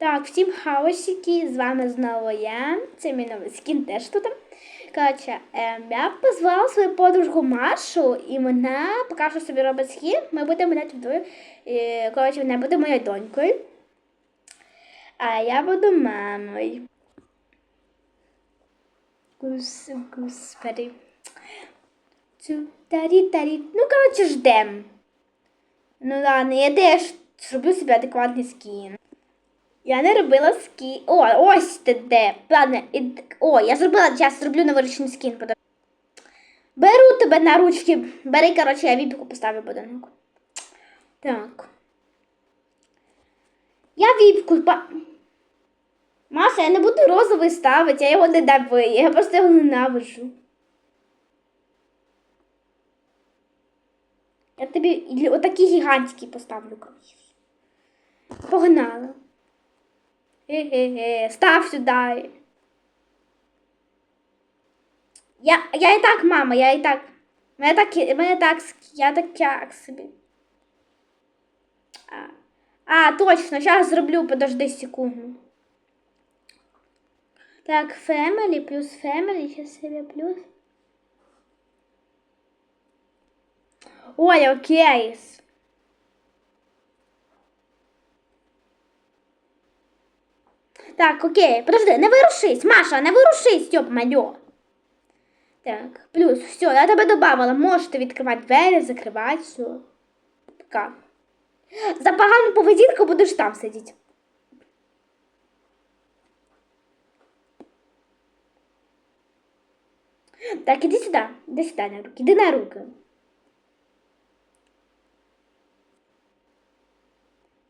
Так, всім хаосики, з вами знову я. Це мій новий скін теж тут. Коротше, ем, я позвала свою подружку Машу, і вона поки що собі робить скін. Ми будемо гуляти вдвоє. І, Коротше, вона буде моєю донькою. А я буду мамою. Гус, господи. Цу, тарі, тарі. Ну, коротше, ждем. Ну ладно, я теж зроблю собі адекватний скін. Я не робила скін. О, ось ти де. Ладно, і... О, я зробила, зараз зроблю новорічний скін. Беру тебе на ручки. Бери, коротше, я віпіку поставлю будинок. Так. Я віпку. Маша, я не буду розовий ставити, я його не дави, я просто його ненавиджу. Я тобі гі- отакі гігантські поставлю коротше. Погнали. Ге-ге-ге, став сюди. Я, я і так, мама, я і так. Мене так, мене так, ск- я так як собі. А, а точно, зараз зроблю, подожди секунду. Так, family плюс family, сейчас себе плюс. Ой, окей. Так, окей, подожди, не вирушись, Маша, не вирушись, Стьоп, мальо. Так, плюс, все, я тебе добавила. Можете відкривати двері, закривати, все. Пока. За погану поведінку будеш там сидіти. Так, іди сюди, іди сюди на руки, іди на руки.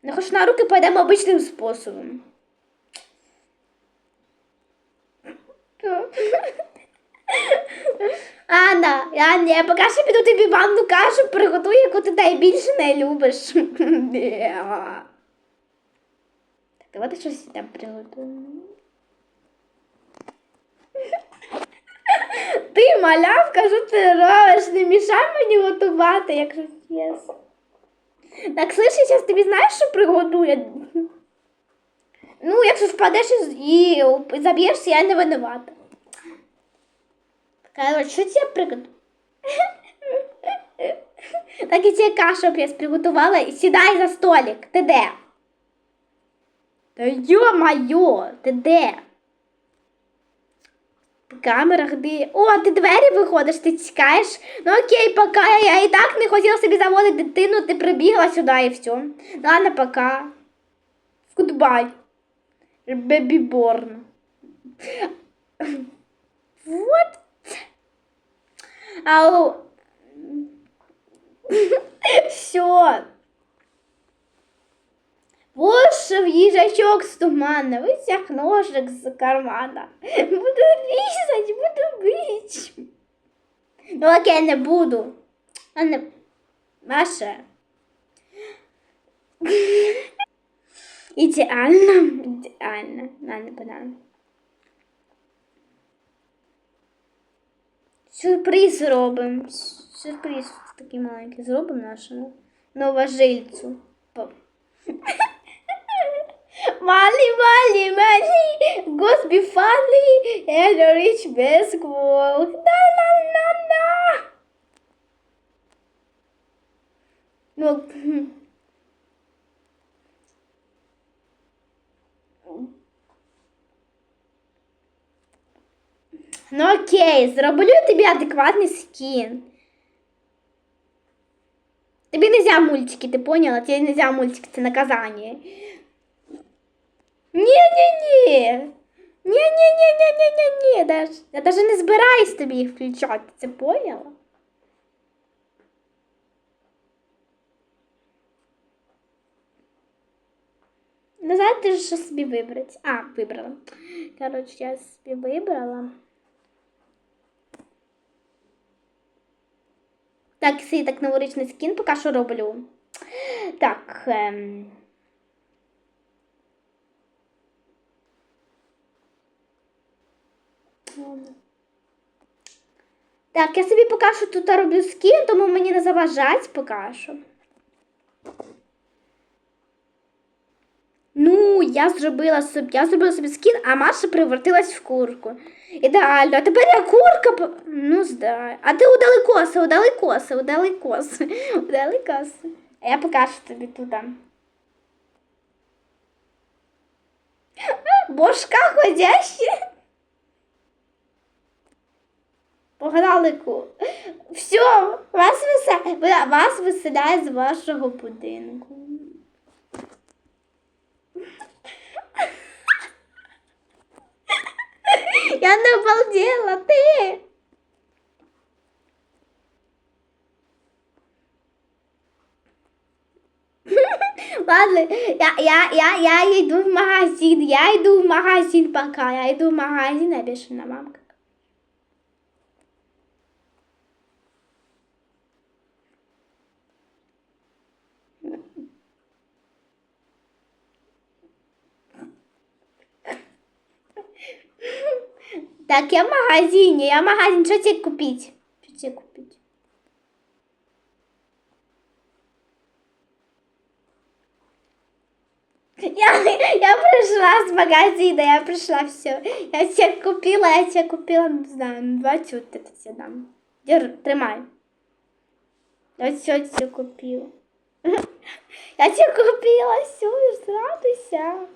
Не хочеш на руки, пойдемо обичним способом. Анна, Анна, я поки що піду тобі ванну кашу приготую, яку ти найбільше не любиш. Так, давайте щось там приготуємо. Ти малявка, що ти робиш? Не мішай мені готувати, якщо чесно. Так, слышиш, зараз тобі знаєш, що приготує? Ну, якщо впадеш і заб'єшся, я не винувата. Короче, що тебе приготую? Так і тебе кашу я приготувала сідай за столик. Ти де? Та йо-майо, ти де? В камерах де? О, ти двері виходиш, ти тікаєш. Ну окей, пока. Я і так не хотіла собі заводити дитину, ти прибігла сюди і все. Ладно, пока. Goodbye. Baby born. What? Ау. Все. Вошив їжачок з тумана, витяг ножик з кармана. Буду різати, буду бить. Ну окей, не буду. А не... Маша. Ідеально, ідеально. На, не банан. Сюрприз робимо. Сюрприз такий маленький зробимо нашому новожильцю. По- Малі, малі, малі, Госбі фалі, and річ без гвол. На-на-на-на. Ну, кхм. Ну окей, зроблю тобі адекватний скін. Тобі нельзя мультики, ти поняла? Тебе нельзя мультики, це наказание. Ні-ні-ні. Ні-ні-ні-ні-ні-ні. Даш. Я даже не збираюсь тобі їх включати, це поняла? Не знаєте, що собі вибрати? А, вибрала. Коротше, я собі вибрала. Так, свій так новорічний скін поки що роблю. Так. Ем... Так, я собі поки що тут роблю скін, тому мені не заважать поки що. Ну, я зробила собі, я зробила собі скін, а Маша превратилась в курку. Ідеально. А тепер я курка. Ну, здай. А ти удали коси, удали коси, удали коси, удали коси. А я покажу тобі туди. Бошка ходяща. Погнали ку. Все, вас виселяє, вас виселяє з вашого будинку. Я не обалдела, ты! Ладно, я, я, я, я иду в магазин, я иду в магазин пока, я иду в магазин, я бешена мамка. Так, я в магазине, я в магазине, что тебе купить? Что тебе купить? Я, я пришла с магазина, я пришла, все. Я тебе купила, я тебе купила, не знаю, ну, два вот это дам. Держи, тримай. Я все тебе купила. Я тебе купила, все, радуйся.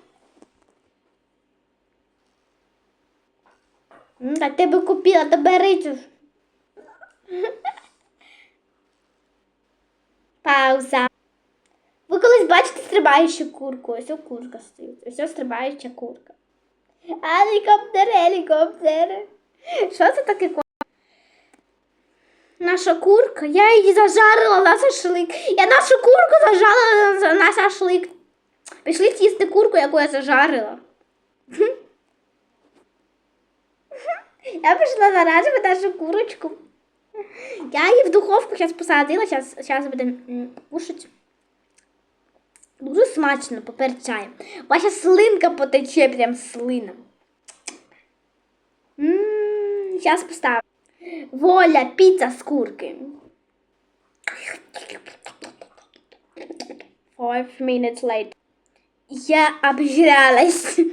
М, А ти би купила, то бери цю. Пауза. Ви колись бачите стрибаючу курку? Ось о курка стоїть. Ось о стрибаюча курка. Гелікоптер, гелікоптер. Що це таке? Наша курка, я її зажарила на шашлик. Я нашу курку зажарила на шашлик. Пішли їсти курку, яку я зажарила. Я прийшла заражувати нашу курочку. Я її в духовку зараз посадила, зараз, зараз будемо кушати. Дуже смачно поперчаємо. Ваша слинка потече прям слина. Зараз поставлю. Воля, піца з курки. Five minutes later. Я обжралась.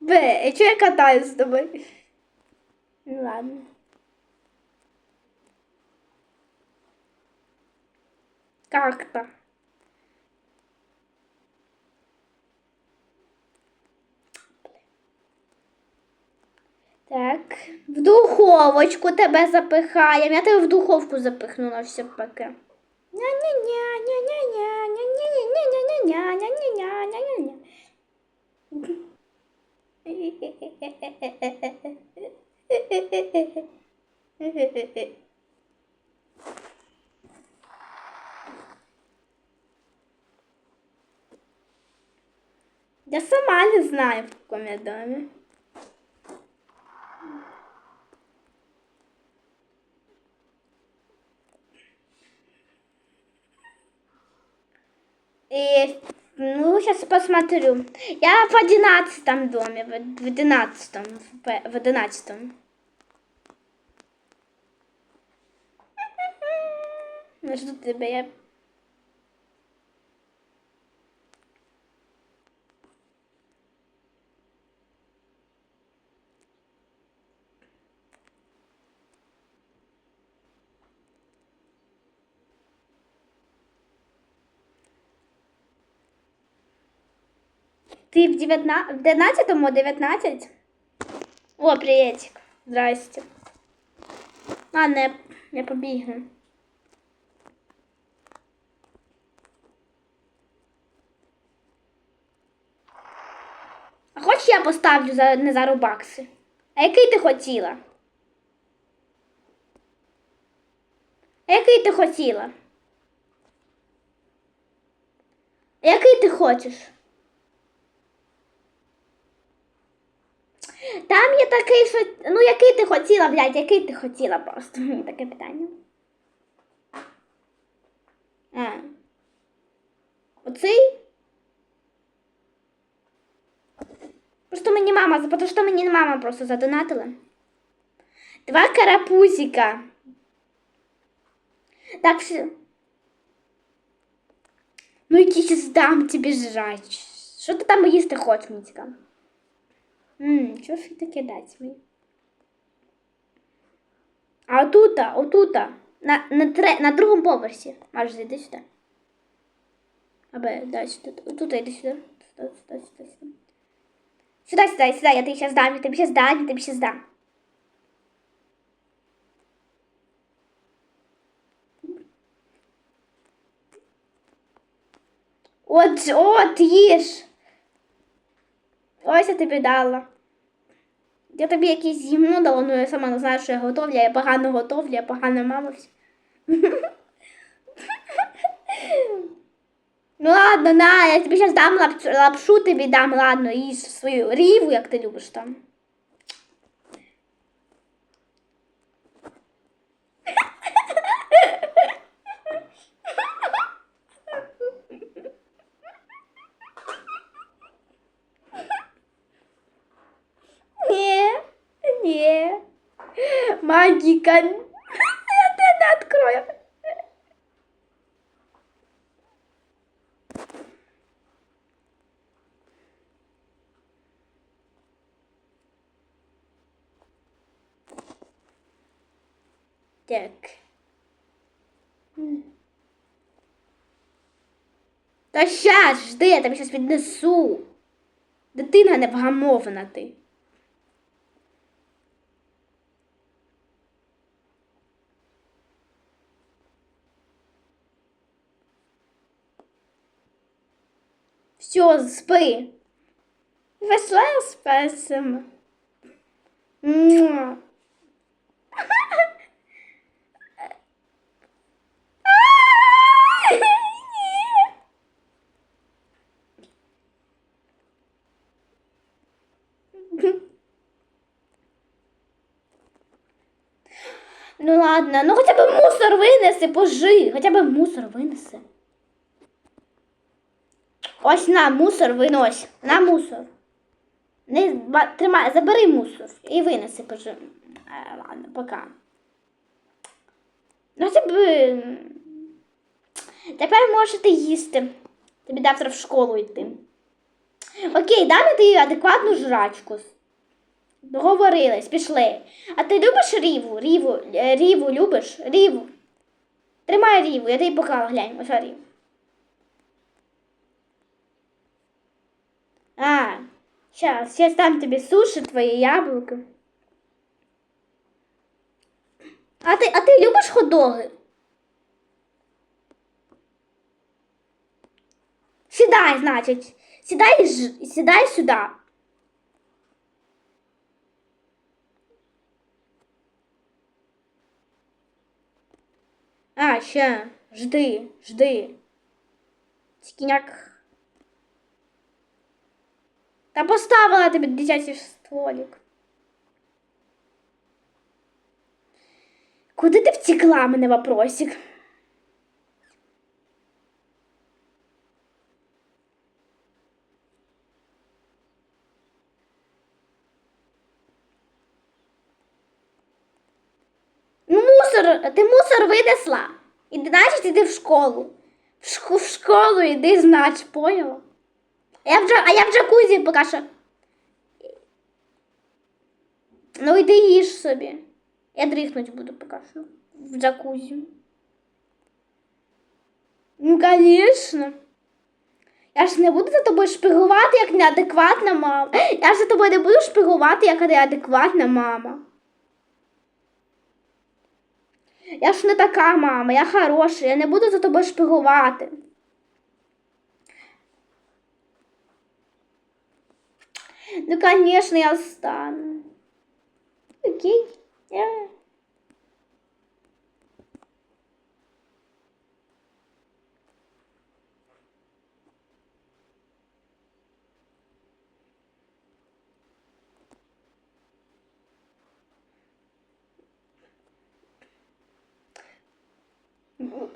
Бе, чого я катаюсь з тобою? Ну ладно. Как-то. Так, в духовочку тебе запихаємо. Я тебе в духовку запихнула все поки. Я сама не знаю, в каком я доме. И, ну, сейчас посмотрю. Я в одиннадцатом доме, в одиннадцатом, в одиннадцатом. Я жду тебя, я... Ты в, 19... в 11 19? О, приветик. Здрасте. Ладно, я, я побігну. А хоч я поставлю за, не за рубакси? А який ти хотіла? А який ти хотіла? А який ти хочеш? Там є такий, що. Ну, який ти хотіла, блядь, який ти хотіла просто. Таке питання. А. Оцей? Просто мені мама, тому що мені мама просто задонатила. Два карапузика. Так все. Ну иди сейчас дам тебе жрать. Що ти там їсти хочеш, цікаво? Ммм, що ж таке дать мені? А отута, отута, на, на, тре, на другому поверсі. Маш, зайди сюди. Абе, дай сюди. Отут йди сюди. Сюди, сюди, сюди, сюди. Сюда, сюда, сюда, я тебе сейчас дам, я тебе сейчас дам, я тебе сейчас дам. От, от, їж. Ось я тобі дала. Я тобі якесь гімно дала, ну я сама не знаю, що я готовлю, я погано готовлю, я погана мама. Ну ладно, на, я тобі зараз дам лапшу, лапшу тобі дам, ладно, їж свою ріву, як ти любиш там. Не, не. Магика. Я тебя открою. Так. Та щас, жди, я тобі щас віднесу. Дитина невгамована ти. Все, спи. Весело спасибо. Муа. Ну ладно, ну хоча б мусор винеси, божи, хоча б мусор винеси. Ось на мусор винось, на мусор. Не тримай, забери мусор і винеси, пожи. Е, ладно, пока. Ну тебе. Тепер можете їсти. Тобі завтра в школу йти. Окей, дам тобі адекватну жрачку. Договорились, пішли. А ти любиш ріву? Ріву, е, ріву любиш? Ріву. Тримай ріву, я тобі покажу, глянь, ось ріву. А, сейчас, сейчас дам тебе суши, твои яблоко. А ти, а ти любиш ходоги? Сідай, значить. Сідай, сідай сюди. А, ще, жди, жди. Тікіняк. Та поставила тобі дитячий стволик. Куди ти втекла, мене вопросик? Ну, мусор, ти мусор винесла. І значить іди в школу. В, шку- в школу іди, значить, поняла? Я в, а я в джакузі поки що. Ну йди їж собі. Я дрихнуть буду поки. В джакузі. Ну, звісно. Я ж не буду за тобою шпигувати, як неадекватна мама. Я ж за тобою не буду шпигувати, як неадекватна мама. Я ж не така мама, я хороша, я не буду за тобою шпигувати. Ну, конечно, я встану. Окей. Я...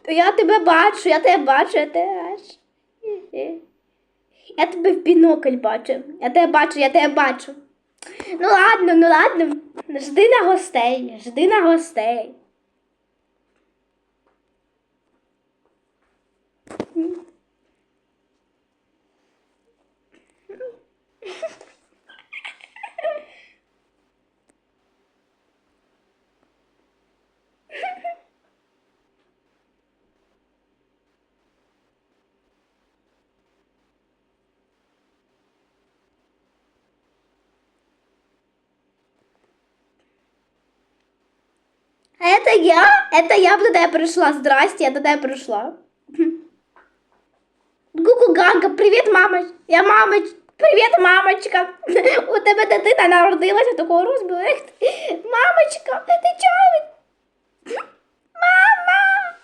Я тебе бачу, я тебе бачу, я тебе бачу. Я тебе в бінокль бачу. Я тебе бачу, я тебе бачу. Ну ладно, ну ладно. Жди на гостей, жди на гостей. Это я? Это я до тебе прийшла. Здрасте, я до тебе прийшла. Гуку Ганга, привіт, мама. Я мамоч. Привіт, мамочка. У тебе дитина народилася такого розміру. Ех ти. Мамочка, ти чого? Мама.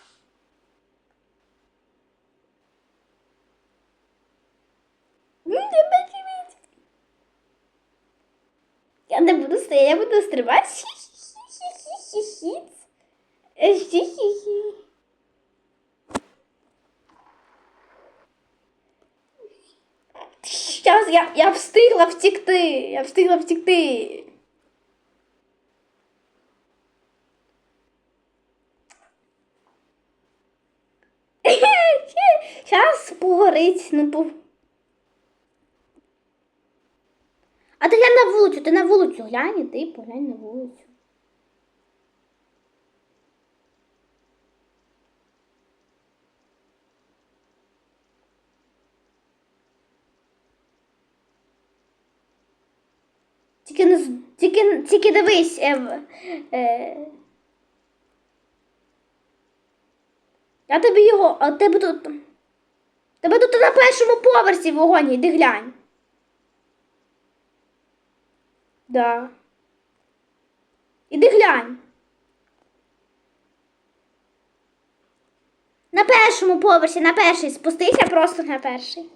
Тебе привіт. Я не буду стояти, я буду стрибати. Хі-хі-хі-хі-хі. Е, Щас я, я встигла втікти. Я встигла втікти. Щас погорить, ну по. А ти глянь на вулицю, ти на вулицю глянь, іди поглянь на вулицю. Тільки не тільки, тільки дивись. Е, е, я тобі його, а тебе тут. Тебе тут на першому поверсі вогонь, іди глянь. Да. Іди глянь. На першому поверсі, на перший. Спустися просто на перший.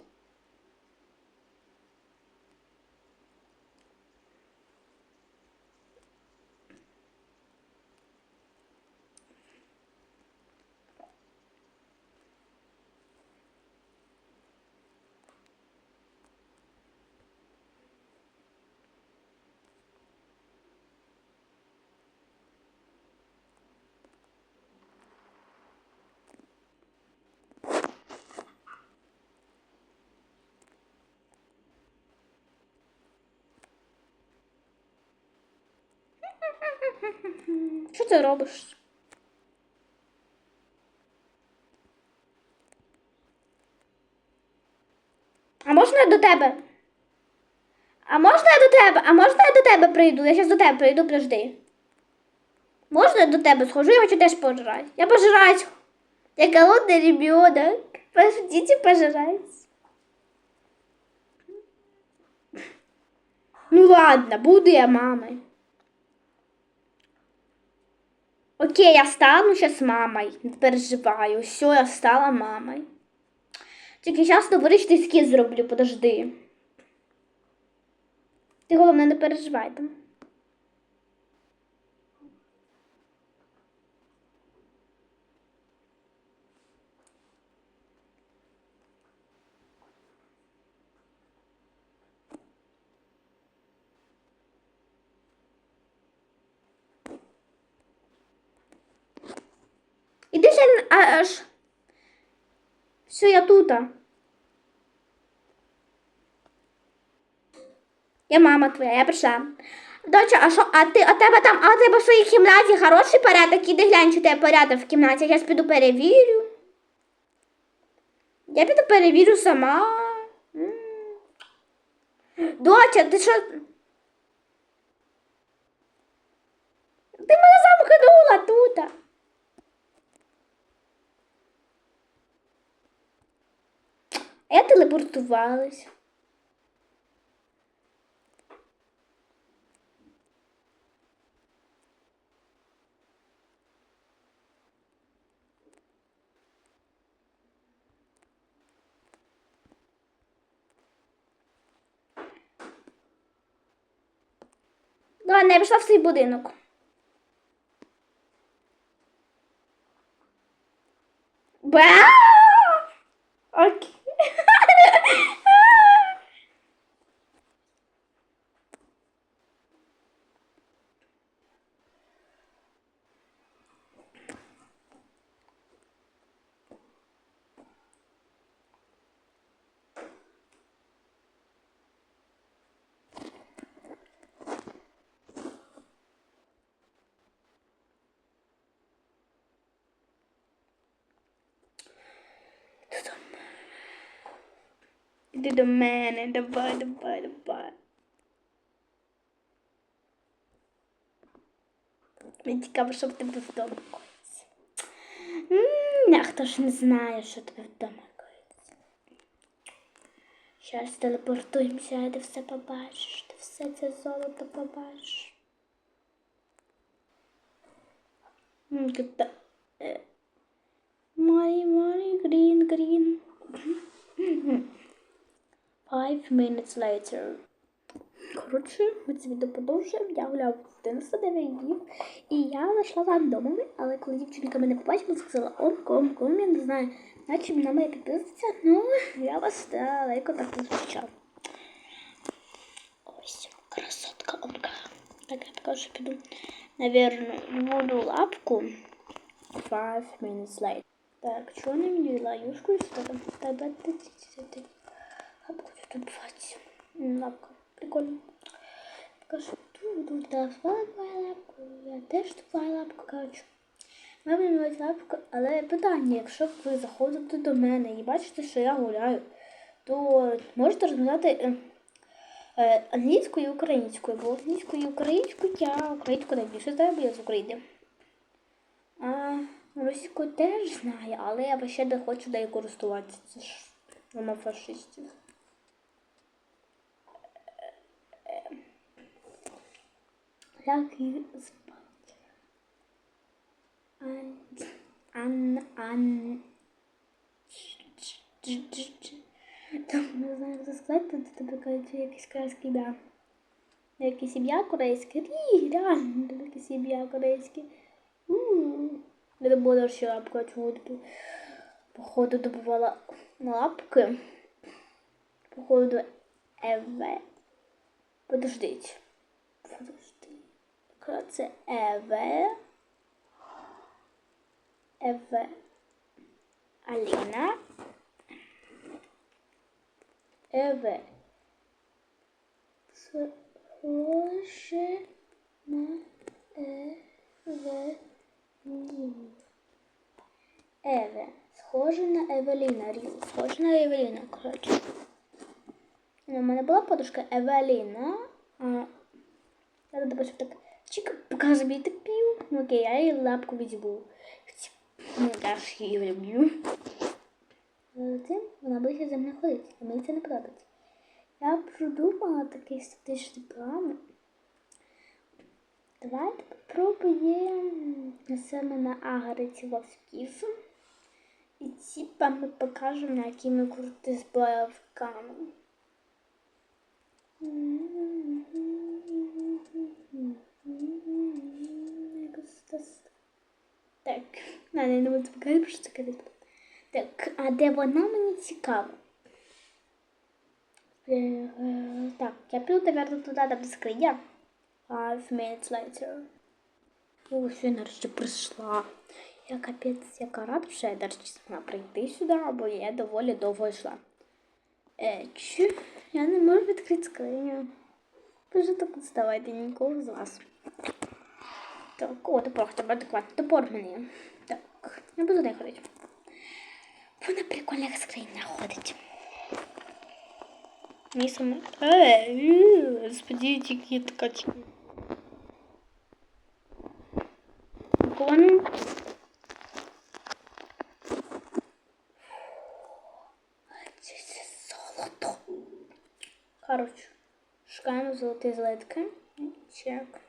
Що ти робиш? А можна я до тебе? А можна я до тебе? А можна я до тебе прийду? Я зараз до тебе прийду, подожди. Можна я до тебе схожу, я хочу теж пожрати. Я пожрать. Я голодный ребенок. Пошли пожрать. Ну ладно, буду я мамой. Окей, я стану сейчас мамой. Не переживаю. Все, я стала мамой. Тільки зараз новорічний ескіз зроблю, подожди. Ти головне не переживай там. Іди ще а, аж. Все, я тута. Я мама твоя, я прийшла. Доча, а що, а ти, а тебе там, а тебе в своїй кімнаті хороший порядок? Іди глянь, чи тебе порядок в кімнаті. Я піду перевірю. Я піду перевірю сама. Доча, ти що? Ти мене замкнула тут. Я телепортувалась. Ладно, я пішла в свій будинок. Іди до мене, давай, давай, давай. Мені цікаво, що в тебе вдома коїться. А хто ж не знає, що тебе вдома коїться. Зараз телепортуємося, і ти все побачиш, ти все це золото побачиш. Морі, е, морі, грін, грін. 5 minutes later. Коротше, ми це відео продовжуємо. Я гуляла в 99 днів. І я зайшла за домами, але коли дівчинка мене побачила, сказала, он ком, ком, я не знаю, наче на мене підписується. Ну, я вас далеко так не зустрічала. Ось, красотка онка. Так, я пока що піду, наверное, буду лапку. 5 minutes later. Так, чого не мені юшку і що там? Тебе лапку М, Лапка. Прикольно. Покажу тут, да, твоя лапку. Я теж твоя лапку, коротше. Ми будемо мати лапку, але питання, якщо ви заходите до мене і бачите, що я гуляю, то можете розмовляти е, е, англійською і українською, бо англійською і українською я українську найбільше знаю, бо я з України. А російську теж знаю, але я ще не хочу нею користуватися. Це ж вона фашистів. Як її звати? Ан... Ан... Ан... Там не знаю, це сказати, тут тебе кажуть якесь корейське ім'я. Якесь ім'я корейське. Рі, реально, тут ім'я корейське. Я думала, що лапка чого тут. Походу добувала лапки. Походу Еве. Подождіть. Подожди. Яка це Еве? Еве. Аліна. Еве. Схоже на Еве. Еве. Схоже на Евеліна. Схоже на Евеліна, коротше. Ну, У мене була подружка Евеліна. Я допустим так. Чик, покажи мені так пів. Ну окей, я лапку візьму. Ну, я ж її люблю. Затим вона буде за мною ходити, а мені це не подобається. Я придумала такий статичний план. Давайте попробуємо несемо на агариці вовків. І типа ми покажемо, на які ми круті з боявками. Надо я не буду показати, що це кадет. Так, а де вона мені цікаво? Е, е, Так, я піду, наверное, туди, де скриня. Five minutes later. Ось я нарешті прийшла. Я капець, яка рада, що я нарешті змогла прийти сюди, бо я доволі довго йшла. Е, чи я не можу відкрити скриню. Дуже так вставайте нікого з вас. Так, о, топор, тебе адекватно. Топор мені. Так, не буду не ходити. Вона прикольних скринь знаходить. Мені саме... Е, господи, які ткачки. Кон. Це все золото. Коротше, шукаємо золоті злитки. Чек.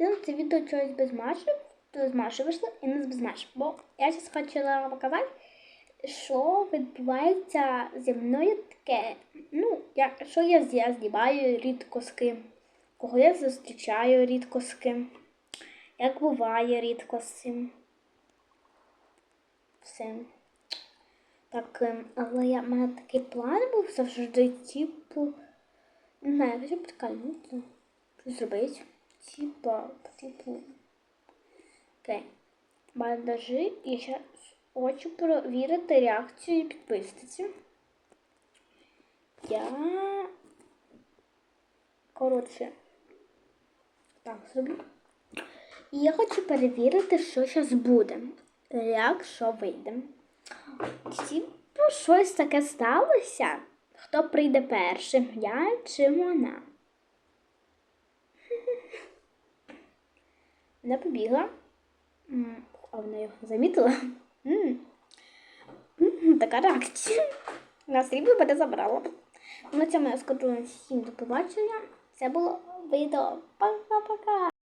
Я це відео чогось без Маші, то з Маші вийшло і не без Маші. Бо я зараз хотіла показати, що відбувається зі мною таке. Ну, я, що я, я знімаю рідко з ким, кого я зустрічаю рідко з ким, як буває рідко з цим. Всім. Так, ем, але я, в мене такий план був завжди, типу, не знаю, хочу підкальнути, щось зробити. Типа, типу, окей, бандажі, і ще хочу перевірити реакцію підписниці. Я, коротше, так зроблю. І я хочу перевірити, що зараз буде. Як що вийде. Чи ну, щось таке сталося? Хто прийде першим? Я чи вона? Вона побігла. А вона його замітила. Така реакція. На срібло мене забрала. На цьому я скажу всім до побачення. Це було відео. Пока-пока.